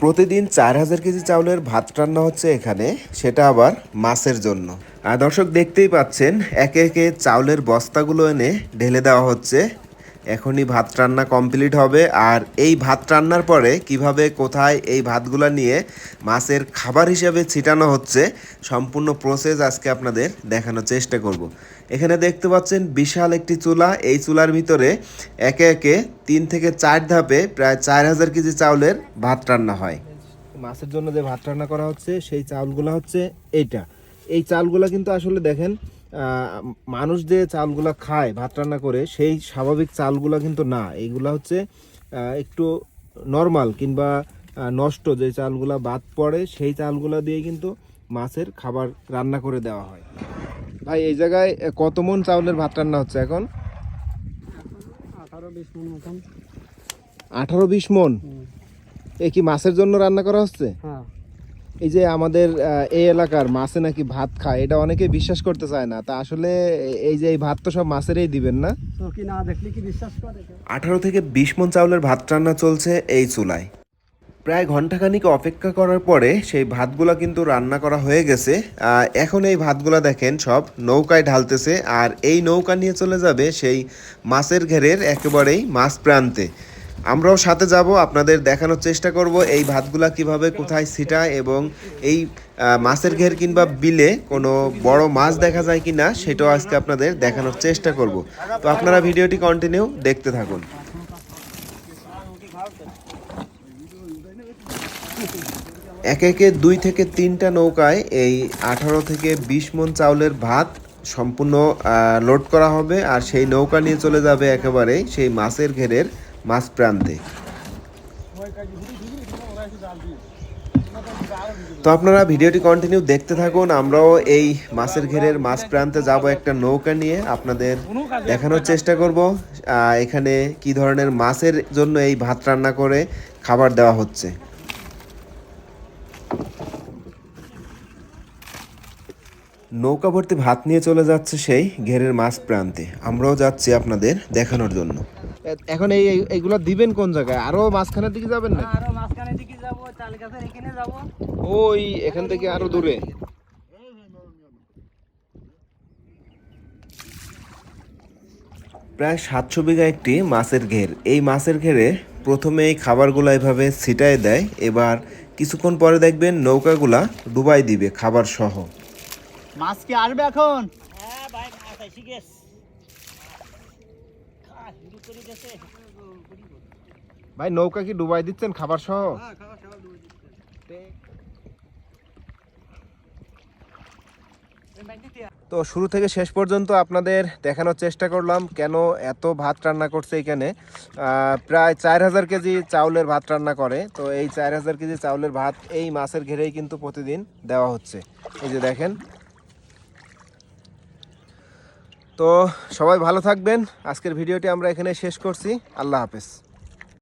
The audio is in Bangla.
প্রতিদিন চার হাজার কেজি চাউলের ভাত রান্না হচ্ছে এখানে, সেটা আবার মাছের জন্য। আর দর্শক দেখতেই পাচ্ছেন, একে একে চাউলের বস্তাগুলো এনে ঢেলে দেওয়া হচ্ছে। এখনই ভাত রান্না কমপ্লিট হবে। আর এই ভাত রান্নার পরে কীভাবে কোথায় এই ভাতগুলো নিয়ে মাছের খাবার হিসেবে ছিটানো হচ্ছে, সম্পূর্ণ প্রসেস আজকে আপনাদের দেখানোর চেষ্টা করব। এখানে দেখতে পাচ্ছেন বিশাল একটি চুলা। এই চুলার ভিতরে একে একে তিন থেকে চার ধাপে প্রায় চার হাজার কেজি চাউলের ভাত রান্না হয়। মাছের জন্য যে ভাত রান্না করা হচ্ছে, সেই চাউলগুলো হচ্ছে এইটা। এই চালগুলো কিন্তু আসলে দেখেন মানুষ যে চালগুলো খায় ভাত রান্না করে সেই স্বাভাবিক চালগুলো কিন্তু না। এইগুলা হচ্ছে একটু নর্মাল কিংবা নষ্ট। যে চালগুলা বাদ পড়ে সেই চালগুলা দিয়ে কিন্তু মাছের খাবার রান্না করে দেওয়া হয়। ভাই এই জায়গায় কত মন চাউলের ভাত রান্না হচ্ছে এখন? আঠারো বিশ মন এ কি মাছের জন্য রান্না করা হচ্ছে? হ্যাঁ। এই যে আমাদের এই এলাকার মাছে নাকি ভাত খায় এটা অনেকে বিশ্বাস করতে চায় না। তা আসলে এই যে এই ভাত তো সব মাছেরই দিবেন না? চোখি না দেখলে কি বিশ্বাস করে? আঠারো থেকে বিশ মন চাউলের ভাত রান্না চলছে এই চুলায়। প্রায় ঘন্টাখানিক অপেক্ষা করার পরে সেই ভাতগুলা কিন্তু রান্না করা হয়ে গেছে। আহ, এখন এই ভাতগুলা দেখেন সব নৌকায় ঢালতেছে আর এই নৌকা নিয়ে চলে যাবে সেই মাছের ঘেরের একেবারেই মাছ প্রান্তে। আমরাও সাথে যাব, আপনাদের দেখানোর চেষ্টা করব এই ভাতগুলা কীভাবে, কোথায় ছিটায় এবং এই মাছের ঘের কিংবা বিলে কোনো বড় মাছ দেখা যায় কিনা সেটাও আজকে আপনাদের দেখানোর চেষ্টা করব। তো আপনারা ভিডিওটি কন্টিনিউ দেখতে থাকুন। একে একে দুই থেকে তিনটা নৌকায় এই আঠারো থেকে বিশ মন চাউলের ভাত সম্পূর্ণ লোড করা হবে আর সেই নৌকা নিয়ে চলে যাবে একেবারে সেই মাছের ঘেরের মাছ প্রান্তে। তো আপনারা ভিডিওটি কন্টিনিউ দেখতে থাকুন, আমরাও এই মাছের ঘেরের মাছ প্রান্তে যাব একটা নৌকা নিয়ে। আপনাদের দেখানোর চেষ্টা করব এখানে কি ধরনের মাছের জন্য এই ভাত রান্না করে খাবার দেওয়া হচ্ছে। নৌকা ভর্তি ভাত নিয়ে চলে যাচ্ছে সেই ঘেরের মাছ প্রান্তে। আমরাও যাচ্ছি আপনাদের দেখানোর জন্য। এখন এই এইগুলো দিবেন কোন জায়গায়? আরও মাঝখানের দিকে যাবেন না আরও মাঝখানে দিকে যাব তাল গাছের এখানে যাব। ওই এখান থেকে আরও দূরে। প্রায় সাতশো বিঘা একটি মাছের ঘের। এই মাছের ঘেরে প্রথমে এই খাবারগুলো এভাবে ছিটায় দেয়। এবার কিছুক্ষণ পরে দেখবেন নৌকাগুলা ডুবাই দিবে খাবার সহ মাছ কি আসবে এখন? হ্যাঁ ভাই মাছ আসি গেছ। ভাই, নৌকা কি ডুবাই দিচ্ছেন খাবার সহ? তো শুরু থেকে শেষ পর্যন্ত আপনাদের দেখানোর চেষ্টা করলাম কেন এত ভাত রান্না করছে এখানে। প্রায় চার হাজার কেজি চাউলের ভাত রান্না করে। তো এই চার হাজার কেজি চাউলের ভাত এই মাছের ঘেরেই কিন্তু প্রতিদিন দেওয়া হচ্ছে। এই যে দেখেন তো সবাই ভালো থাকবেন। আজকের ভিডিওটি আমরা এখানে শেষ করছি। আল্লাহ হাফেজ।